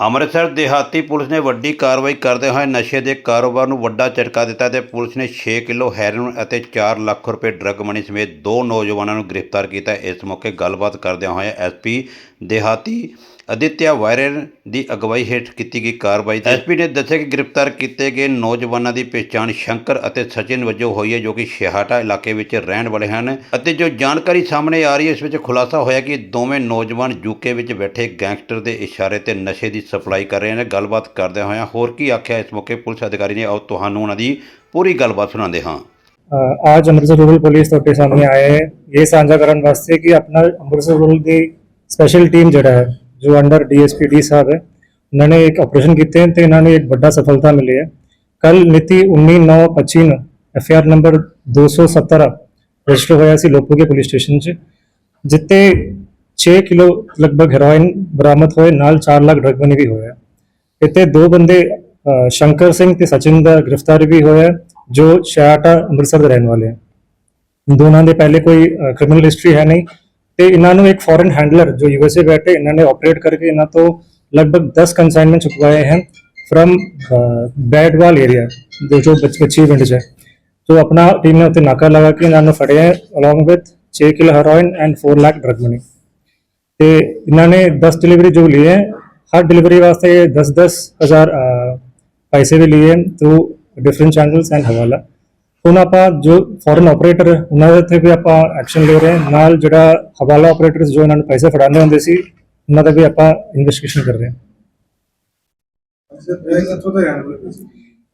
ਅੰਮ੍ਰਿਤਸਰ ਦਿਹਾਤੀ ਪੁਲਿਸ ਨੇ ਵੱਡੀ ਕਾਰਵਾਈ ਕਰਦੇ ਹੋਏ ਨਸ਼ੇ ਦੇ ਕਾਰੋਬਾਰ ਨੂੰ ਵੱਡਾ ਝਟਕਾ ਦਿੱਤਾ ਤੇ ਪੁਲਿਸ ਨੇ 6 ਕਿਲੋ ਹੈਰੋਇਨ ਅਤੇ 4 ਲੱਖ ਰੁਪਏ ਡਰੱਗ ਮਨੀ ਸਮੇਤ ਦੋ ਨੌਜਵਾਨਾਂ ਨੂੰ ਗ੍ਰਿਫਤਾਰ ਕੀਤਾ। ਇਸ ਮੌਕੇ ਗੱਲਬਾਤ ਕਰਦਿਆਂ ਹੋਏ ਐਸਪੀ ਦਿਹਾਤੀ ਅਦਿੱਤਿਆ ਵਾਇਰਰ ਦੀ ਅਗਵਾਈ ਹੇਠ ਕੀਤੀ ਗਈ ਕਾਰਵਾਈ ਐਸਪੀ ਨੇ ਦੱਸਿਆ ਕਿ ਗ੍ਰਿਫਤਾਰ ਕੀਤੇ ਗਏ ਨੌਜਵਾਨਾਂ ਦੀ ਪਛਾਣ ਸ਼ੰਕਰ ਅਤੇ ਸਚਿਨ ਵਜੋਂ ਹੋਈ ਹੈ ਜੋ ਕਿ ਸ਼ਿਹਾਟਾ ਇਲਾਕੇ ਵਿੱਚ ਰਹਿਣ ਵਾਲੇ ਹਨ ਅਤੇ ਜੋ ਜਾਣਕਾਰੀ ਸਾਹਮਣੇ ਆ ਰਹੀ ਹੈ ਇਸ ਵਿੱਚ ਖੁਲਾਸਾ ਹੋਇਆ ਕਿ ਦੋਵੇਂ ਨੌਜਵਾਨ ਯੂਕੇ ਵਿੱਚ ਬੈਠੇ ਗੈਂਗਸਟਰ ਦੇ ਇਸ਼ਾਰੇ ਤੇ ਨਸ਼ੇ ਦੀ ਸਪਲਾਈ ਕਰ ਰਹੇ ਨੇ। ਗੱਲਬਾਤ ਕਰਦਿਆਂ ਹੋਇਆਂ ਹੋਰ ਕੀ ਆਖਿਆ ਇਸ ਮੌਕੇ ਪੁਲਿਸ ਅਧਿਕਾਰੀ ਨੇ ਆਓ ਤੁਹਾਨੂੰ ਉਹਨਾਂ ਦੀ ਪੂਰੀ ਗੱਲਬਾਤ ਸੁਣਾਉਂਦੇ ਹਾਂ। ਅੱਜ ਅੰਮ੍ਰਿਤਸਰ ਰੂਰਲ ਪੁਲਿਸ ਤੁਹਾਡੇ ਸਾਹਮਣੇ ਆਏ ਹੈ ਇਹ ਸਾਂਝਾ ਕਰਨ ਵਾਸਤੇ ਕਿ ਆਪਣਾ ਅੰਮ੍ਰਿਤਸਰ ਰੂਰਲ ਦੀ ਸਪੈਸ਼ਲ ਟੀਮ ਜਿਹੜਾ ਹੈ ਜੋ ਅੰਡਰ ਡੀਐਸਪੀ ਡੀ ਸਾਹਿਬ ਹੈ, ਉਹਨਾਂ ਨੇ ਇੱਕ ਆਪਰੇਸ਼ਨ ਕੀਤੇ ਤੇ ਇਹਨਾਂ ਨੂੰ ਇੱਕ ਵੱਡਾ ਸਫਲਤਾ ਮਿਲੀ ਹੈ। ਕੱਲ ਮਿਤੀ 19/9/25 ਨੂੰ ਐਫਆਰ ਨੰਬਰ 217 ਰਜਿਸਟਰ ਹੋਇਆ ਸੀ ਲੋਕਪੁਰ ਪੁਲਿਸ ਸਟੇਸ਼ਨ 'ਚ ਜਿੱਤੇ 6 ਕਿਲੋ ਲਗਭਗ ਹੈਰੋਇਨ ਬਰਾਮਦ ਹੋਏ, ਨਾਲ 4 ਲੱਖ ਡਰਗ ਮਨੀ ਵੀ ਹੋਇਆ ਇੱਥੇ ਦੋ ਬੰਦੇ ਸ਼ੰਕਰ ਸਿੰਘ ਤੇ ਸਚਿਨ ਦਾ ਗ੍ਰਿਫਤਾਰ ਵੀ ਹੋਇਆ ਜੋ ਸ਼ਿਆਟਾ ਅੰਮ੍ਰਿਤਸਰ ਦੇ ਰਹਿਣ ਵਾਲੇ ਹਨ। ਦੋਨਾਂ ਦੇ ਪਹਿਲੇ ਕੋਈ ਕ੍ਰਿਮੀਨਲ ਹਿਸਟਰੀ ਹੈ ਨਹੀਂ ਤੇ ਇਹਨਾਂ ਨੂੰ ਇੱਕ ਫੋਰਨ ਹੈਂਡਲਰ ਜੋ ਯੂਐਸਏ ਬੈਠੇ ਇਹਨਾਂ ਨੇ ਆਪਰੇਟ ਕਰਕੇ ਇਹਨਾਂ ਤੋਂ ਲਗਭਗ 10 ਕੰਸਾਈਨਮੈਂਟ ਚੁਕਵਾਏ ਹਨ ਫਰਮ ਬੈਡਵਾਲ ਏਰੀਆ ਜੋ ਜੋ ਬਚ- ਬੱਚੀ ਪਿੰਡ 'ਚ ਹੈ तो अपना टीम ने उत्ते नाका लगा के इन्होंने फड़े हैं along with 6 kilo heroin and 4 lakh drug money ਤੇ ਇਹਨਾਂ ਨੇ 10 ਡਿਲੀਵਰੀ ਜੋ ਲਈ ਹੈ ਹਰ ਡਿਲੀਵਰੀ ਵਾਸਤੇ 10 10 ਹਜ਼ਾਰ ਅਹ, ਪੈਸੇ ਵੀ लिए हैं ਥਰੂ ਡਿਫਰੈਂਟ ਚੈਨਲਸ ਐਂਡ ਹਵਾਲਾ ਹੁਣ ਆਪਾਂ ਜੋ ਫੋਰਨ ਆਪਰੇਟਰ ਉਹਨਾਂ ਦੇ ਉੱਤੇ ਵੀ ਆਪਾਂ ਐਕਸ਼ਨ ਲੈ ਰਹੇ ਹਾਂ। ਨਾਲ ਜਿਹੜਾ ਹਵਾਲਾ ਆਪਰੇਟਰਸ ਜੋ ਇਹਨਾਂ ਨੂੰ ਪੈਸੇ ਫੜਾਉਂਦੇ ਹੁੰਦੇ ਸੀ ਉਹਨਾਂ ਦਾ ਵੀ ਆਪਾਂ ਇਨਵੈਸਟੀਗੇਸ਼ਨ ਕਰ ਰਹੇ ਹਾਂ।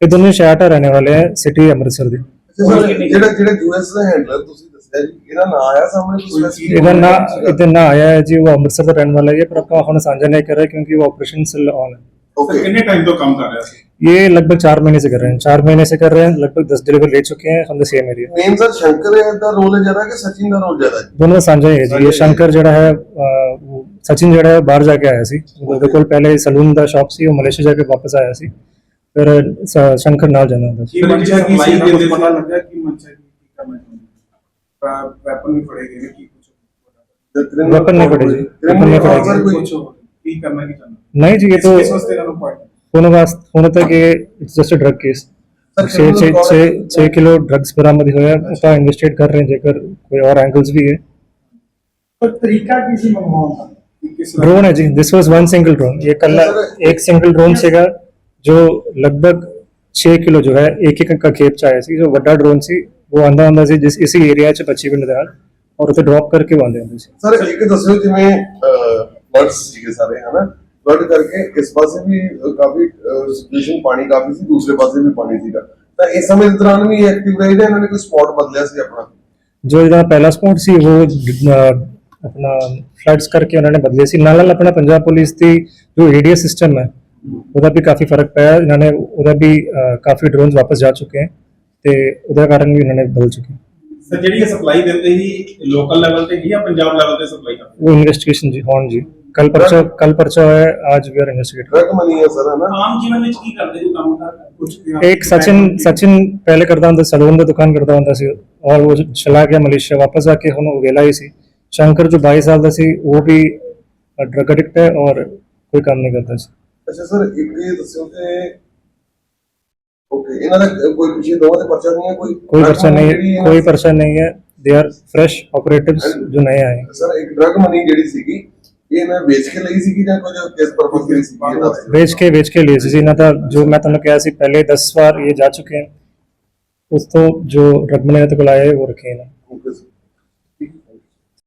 ਇਹ ਦੋਨੇ ਸ਼ਾਟ ਰਹਿਣੇ ਵਾਲੇ ਹੈ ਸਿਟੀ ਅੰਮ੍ਰਿਤਸਰ ਦੇ। ਜਿਹੜਾ ਜਿਹੜਾ ਯੂਐਸ ਦਾ ਹੈਂਡਲਰ ਤੁਸੀਂ ਦੱਸਿਆ ਜੀ ਇਹਦਾ ਨਾਂ ਆਇਆ ਸਾਹਮਣੇ ਤੁਸੀਂ ਇਹਦਾ ਨਾਂ ਇਹਦਾ ਨਾਂ ਆਇਆ ਹੈ ਜੀ ਉਹ ਅੰਮ੍ਰਿਤਸਰ ਦਾ ਰਹਿਣ ਵਾਲਾ ਹੈ ਪਰ ਆਪਾਂ ਹੁਣ ਸਾਂਝਾ ਨਹੀਂ ਕਰ ਰਹੇ ਕਿਉਂਕਿ ਉਹ ਆਪਰੇਸ਼ਨ ਸਲ ਆਨ ਹੈ। ओके कितने टाइम तो काम कर रहे थे ये लगभग चार महीने से कर रहे हैं चार महीने से कर रहे हैं लगभग दस डिलीवर ले चुके हैं from the same area main sir Shankar the role ਜ਼ਿਆਦਾ ਕਿ ਸਚਿਨ ਦਾ ਰੋਲ ਜ਼ਿਆਦਾ ਜੀ ਦੋਨੋਂ ਦਾ ਸਾਂਝਾ ਹੀ ਹੈ ਜੀ। ਇਹ ਸ਼ੰਕਰ ਜਿਹੜਾ ਹੈ ਅਹ, ਉਹ ਸਚਿਨ ਜਿਹੜਾ ਹੈ ਬਾਹਰ ਜਾ ਕੇ ਆਇਆ ਸੀ। ਉਹਦੇ ਕੋਲ ਪਹਿਲੇ ਸਲੂਨ ਦਾ ਸ਼ਾਪ ਸੀ ਉਹ ਮਲੇਸ਼ੀਆ ਜਾ ਕੇ ਵਾਪਸ ਆਇਆ ਸੀ। ਫਿਰ ਸ- ਸ਼ੰਕਰ ਨਾਲ ਜਾਂਦਾ ਹੁੰਦਾ ਸੀ। ਕੀ ਮੰਚਾ ਕੀ ਸੀ? ਕੁਝ ਪਤਾ ਲੱਗਾ ਕਿ ਮੰਚਾ ਕੀ ਕੀ ਕਰਨਾ ਚਾਹੁੰਦੇ ਵੈਪਨ ਵੀ ਫੜੇ ਗਏ ਨੇ ਕੀ ਕੁਝ ਵੈਪਨ ਨਹੀਂ ਫੜੇ ਜੀ। ਵੈਪਨ ਨਹੀਂ ਫੜੇ ਜੀ। ਕੁਝ ਕੀ ਕਰਨਾ ਕੀ ਚਾਹੁੰਦੇ नहीं जी ये तो ਕਿਸ ਵਾਸਤੇ ਇਹਨਾਂ ਨੂੰ ਪੁਆਇੰਟ होने वास्ते होने तक ये it's just a drug case Sir, छः छः criminal छः record- छः किलो ड्रग्स बरामद हुए हैं उसका इन्वेस्टिगेट कर रहे हैं जेकर कोई और एंगल्स भी है ਪਰ ਤਰੀਕਾ ਕੀ ਸੀ ਮੰਗਵਾਉਣ ਦਾ ਕਿ ਕਿਸ ड्रोन है जी this was one single drone ये कल एक सिंगल ड्रोन ਸੀਗਾ ਜੋ ਲਗਭਗ 6 ਕਿਲੋ ਜੋ ਹੈ ਇੱਕ ਇੱਕ का खेप ਚ ਆਇਆ ਸੀ ਜੋ ਵੱਡਾ ਡਰੋਨ ਸੀ ਉਹ ਆਂਦਾ ਹੁੰਦਾ ਸੀ ਜਿਸ ਇਸੇ ਏਰੀਆ ਚ 25 ਪਿੰਡ ਦੇ ਨਾਲ ਔਰ ਉੱਥੇ ਡ੍ਰੌਪ ਕਰਕੇ ਉਹ ਆਉਂਦੇ ਹੁੰਦੇ ਸੀ ਸਰ ਇੱਕ ਦੱਸਿਓ ਜਿਵੇਂ ਬਰਡਸ ਸੀਗੇ ਸਾਰੇ, ਹਨਾ? ਬਰਡ ਕਰਕੇ ਇਸ ਪਾਸੇ ਵੀ ਕਾਫੀ ਸਿਚੁਏਸ਼ਨ ਪਾਣੀ ਕਾਫੀ ਸੀ, ਦੂਸਰੇ ਪਾਸੇ ਵੀ ਪਾਣੀ ਸੀਗਾ। ਤਾਂ ਇਸ ਸਮੇਂ ਦੇ ਦੌਰਾਨ ਵੀ ਐਕਟਿਵ ਰਹੇ ਇਹਨਾਂ ਨੇ ਕੋਈ ਸਪੌਟ ਬਦਲਿਆ ਸੀ ਆਪਣਾ? ਜੋ ਇਹਦਾ ਪਹਿਲਾ ਸਪੋਰਟ ਸੀ, ਉਹ ਆਪਣਾ ਫਲੱਡਸ ਕਰਕੇ ਉਹਨਾਂ ਨੇ ਬਦਲੇ ਸੀ। ਨਾਲ ਨਾਲ ਆਪਣਾ ਪੰਜਾਬ ਪੁਲਿਸ ਦੀ ਜੋ ਏਡੀਆ ਸਿਸਟਮ ਹੈ, ਉਹਦਾ ਵੀ ਕਾਫੀ ਫ਼ਰਕ ਪਿਆ। ਇਹਨਾਂ ਨੇ ਉਹਦਾ ਵੀ ਕਾਫੀ ਡਰੋਨਸ ਵਾਪਸ ਜਾ ਚੁੱਕੇ ਹਨ ਤੇ ਉਹਦਾ ਕਾਰਨ ਵੀ ਇਹਨਾਂ ਨੇ ਬਦਲ ਚੁੱਕੇ ਹਨ। सर ਜਿਹੜੀ ਇਹ ਸਪਲਾਈ ਦਿੰਦੇ ਸੀ ਲੋਕਲ ਲੈਵਲ ਤੇ ਹੀ ਜਾਂ ਪੰਜਾਬ ਲੈਵਲ ਤੇ ਸਪਲਾਈ ਕਰਦੇ वो इन्वेस्टिगेशन जी होन जी कल पर्चा कल पर्चा हुआ है आज we are investigate drug money ਹੈ ਸਰ ਹਨਾ ਆਮ ਜੀਵਨ ਵਿੱਚ ਕੀ ਕਰਦੇ ਜੋ ਕੰਮ ਕਰ ਕੁਝ एक सचिन सचिन पहले करता ਹੁੰਦਾ सलून ਦੀ ਦੁਕਾਨ ਕਰਦਾ ਹੁੰਦਾ ਸੀ ਔਰ ਉਹ ਚਲਾ ਗਿਆ ਮਲੇਸ਼ੀਆ ਵਾਪਸ ਆ ਕੇ ਹੁਣ ਉਹ ਵੇਲਾ ਹੀ ਸੀ ਸ਼ੰਕਰ ਜੋ 22 ਸਾਲ ਦਾ ਸੀ ਉਹ ਵੀ ਡਰਗ ਐਡਿਕਟ ਹੈ ਔਰ ਕੋਈ ਕੰਮ ਨਹੀਂ ਕਰਦਾ ਸੀ ਅੱਛਾ ਸਰ ਇੱਕ ਇਹ ਦੱਸਿਓ ਕਿ ਓਕੇ ਇਹਨਾਂ ਦਾ ਕੋਈ ਪਿਛੇ ਦੋਵਾਂ ਦੇ ਪਰਚਾ ਨਹੀਂ ਹੈ ਕੋਈ कोई drug पर्चा money नहीं ਜਿਹੜੀ है ਇਹਨਾਂ- कोई पर्चा नहीं है दे आर फ्रेश ऑपरेटिव्स जो नए आए हैं ਸਰ ਇੱਕ ਡਰਗ ਮਨੀ ਜਿਹੜੀ ਸੀਗੀ ਇਹ ਇਹਨਾਂ ਵੇਚ ਕੇ ਲਈ ਸੀਗੀ ਜਾਂ ਕੁਝ ਕਿਸ ਪਰਪਸ ਲਈ ਸੀਗੀ ਇਹ ਦੱਸ ਦਿਓ। ਵੇਚ ਕੇ ਵੇਚ ਕੇ ਲਈ ਸੀ ਇਹਨਾਂ ਦਾ ਜੋ ਮੈਂ ਤੁਹਾਨੂੰ ਕਿਹਾ ਸੀ ਪਹਿਲੇ 10 ਵਾਰ ਇਹ ਜਾ ਚੁੱਕੇ ਹਨ ਉਸ ਤੋਂ ਜੋ ਡਰਗ ਮਨੀ ਦੇ ਕੋਲ ਆਏ ਉਹ ਰੱਖੇ ਨੇ